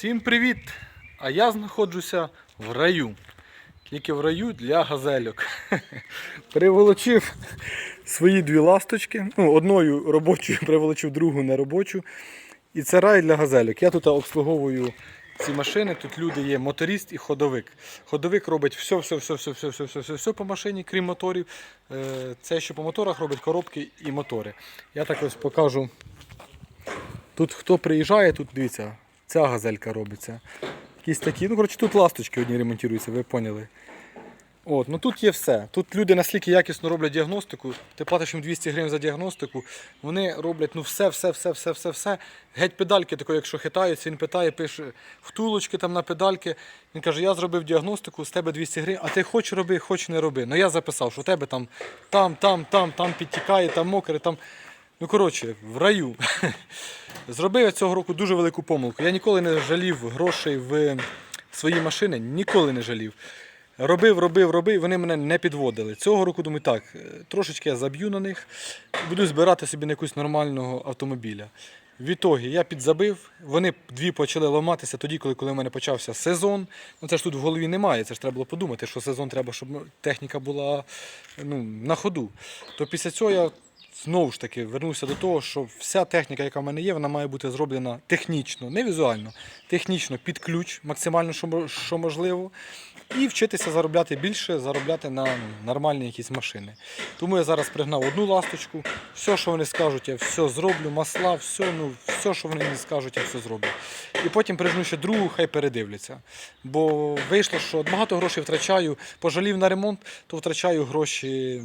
Всім привіт! А я знаходжуся в раю. Тільки в раю для газельок. Приволочив свої дві ласточки. Ну, одною робочою приволочив, другу неробочу. І це рай для газельок. Я тут обслуговую ці машини. Тут люди є моторист і ходовик. Ходовик робить все, все, все, все, все, все, все, все, все по машині, крім моторів. Е, Це, що по моторах робить коробки і мотори. Я так ось покажу. Тут хто приїжджає, тут дивіться, ця газелька робиться. Якісь такі, ну коротше, тут ласточки одні ремонтуються, ви поняли. От, ну тут є все. Тут люди настільки якісно роблять діагностику, ти платиш їм 200 гривень за діагностику, вони роблять ну все, все, все, все, все, все. Геть педальки, тако, якщо хитаються, він питає, пише втулочки там на педальки. Він каже, я зробив діагностику, з тебе 200 гривень, а ти хоч роби, хоч не роби. Ну я записав, що у тебе там, там, там, там, там підтікає, там мокре, там. Ну, коротше, в раю. Зробив я цього року дуже велику помилку. Я ніколи не жалів грошей в свої машини, ніколи не жалів. Робив, робив, робив, вони мене не підводили. Цього року думаю, так, е, трошечки я заб'ю на них, буду збирати собі на якусь нормального автомобіля. В ітогі я підзабив, вони дві почали ламатися тоді, коли, коли в мене почався сезон. Ну це ж тут в голові немає, це ж треба було подумати, що сезон треба, щоб техніка була ну, на ходу. То після цього я знову ж таки вернувся до того, що вся техніка, яка в мене є, вона має бути зроблена технічно, не візуально, технічно під ключ, максимально, що, можливо. І вчитися заробляти більше, заробляти на нормальні якісь машини. Тому я зараз пригнав одну ласточку, все, що вони скажуть, я все зроблю, масла, все, ну, все, що вони мені скажуть, я все зроблю. І потім прижну ще другу, хай передивляться. Бо вийшло, що багато грошей втрачаю, пожалів на ремонт, то втрачаю гроші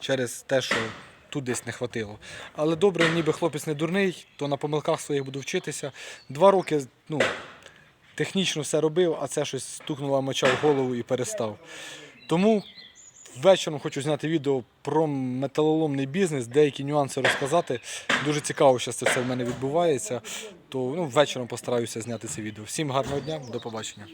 через те, що тут десь не хватило. Але добре, ніби хлопець не дурний, то на помилках своїх буду вчитися. Два роки ну, технічно все робив, а це щось стукнула моча в голову і перестав. Тому ввечері хочу зняти відео про металоломний бізнес, деякі нюанси розказати. Дуже цікаво, що це все в мене відбувається. То ну, ввечері постараюся зняти це відео. Всім гарного дня, до побачення.